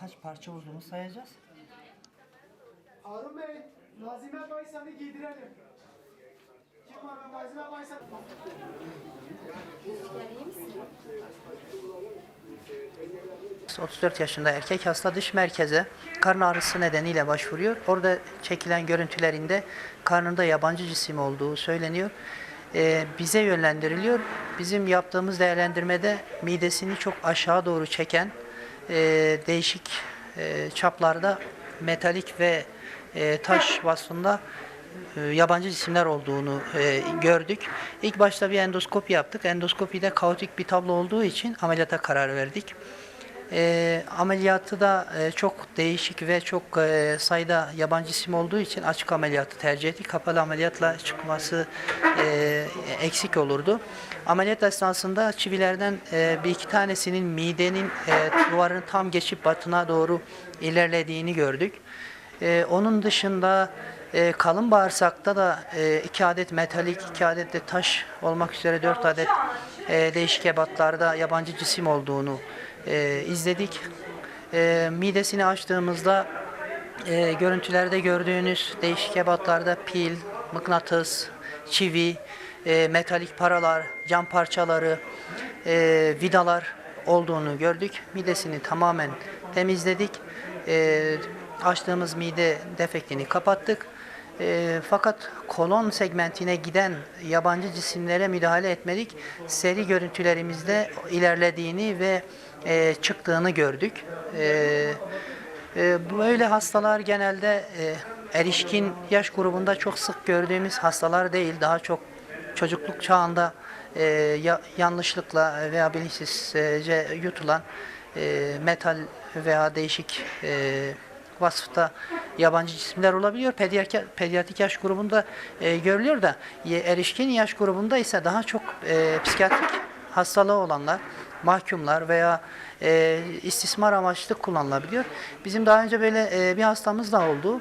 kaç parça olduğunu sayacağız. Harun Bey, Nazime Baysan'ı giydirelim. Kim var? Nazime Baysan. 34 yaşında erkek hasta dış merkeze karın ağrısı nedeniyle başvuruyor. Orada çekilen görüntülerinde karnında yabancı cisim olduğu söyleniyor. Ee, bize yönlendiriliyor. Bizim yaptığımız değerlendirmede midesini çok aşağı doğru çeken e, değişik e, çaplarda metalik ve e, taş vasfında e, yabancı cisimler olduğunu e, gördük. İlk başta bir endoskopi yaptık. Endoskopide kaotik bir tablo olduğu için ameliyata karar verdik. E, ameliyatı da e, çok değişik ve çok e, sayıda yabancı cisim olduğu için açık ameliyatı tercih ettik. Kapalı ameliyatla çıkması e, eksik olurdu. Ameliyat esnasında çivilerden e, bir iki tanesinin midenin e, duvarını tam geçip batına doğru ilerlediğini gördük. E, onun dışında e, kalın bağırsakta da e, iki adet metalik, iki adet de taş olmak üzere dört adet e, değişik ebatlarda yabancı cisim olduğunu e, izledik. E, midesini açtığımızda e, görüntülerde gördüğünüz değişik ebatlarda pil, mıknatıs, çivi, e, metalik paralar, cam parçaları, e, vidalar olduğunu gördük. Midesini tamamen temizledik. E, açtığımız mide defektini kapattık. E, fakat kolon segmentine giden yabancı cisimlere müdahale etmedik. Seri görüntülerimizde ilerlediğini ve e, çıktığını gördük. E, e, böyle hastalar genelde e, erişkin yaş grubunda çok sık gördüğümüz hastalar değil. Daha çok çocukluk çağında e, ya, yanlışlıkla veya bilinçsizce yutulan e, metal veya değişik e, vasıfta yabancı cisimler olabiliyor. Pediatrik, yaş grubunda e, görülüyor da ye- erişkin yaş grubunda ise daha çok e, psikiyatrik hastalığı olanlar, mahkumlar veya e, istismar amaçlı kullanılabiliyor. Bizim daha önce böyle e, bir hastamız da oldu.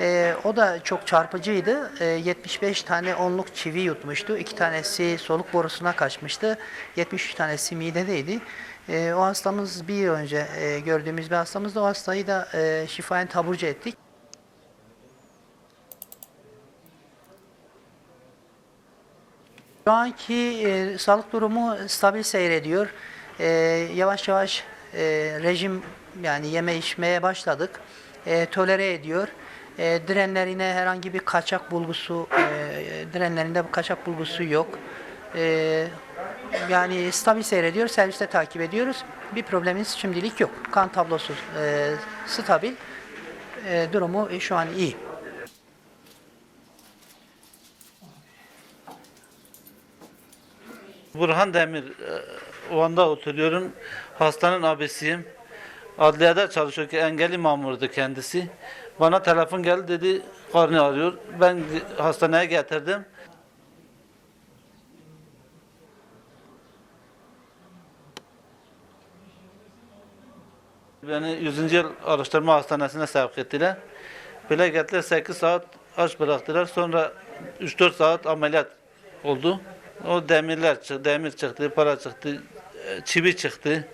E, o da çok çarpıcıydı. E, 75 tane onluk çivi yutmuştu. İki tanesi soluk borusuna kaçmıştı. 73 tanesi midedeydi. E, o hastamız bir yıl önce e, gördüğümüz bir hastamızdı. O hastayı da e, şifayen taburcu ettik. Şu anki e, sağlık durumu stabil seyrediyor. E, yavaş yavaş e, rejim yani yeme içmeye başladık. E, tolere ediyor. E, direnlerine herhangi bir kaçak bulgusu, e, direnlerinde kaçak bulgusu yok. E, yani stabil seyrediyor. Serviste takip ediyoruz. Bir problemimiz şimdilik yok. Kan tablosu e, stabil. E, durumu şu an iyi. Burhan Demir, e, Van'da oturuyorum. Hastanın abisiyim. Adliyede çalışıyor ki engelli mamurdu kendisi. Bana telefon geldi dedi karnı ağrıyor. Ben hastaneye getirdim. Beni 100. yıl araştırma hastanesine sevk ettiler. Böyle getirdiler 8 saat aç bıraktılar. Sonra 3-4 saat ameliyat oldu. O dəmirlər çıxdı, dəmir çıxdı, para çıxdı, e, çivi çıxdı.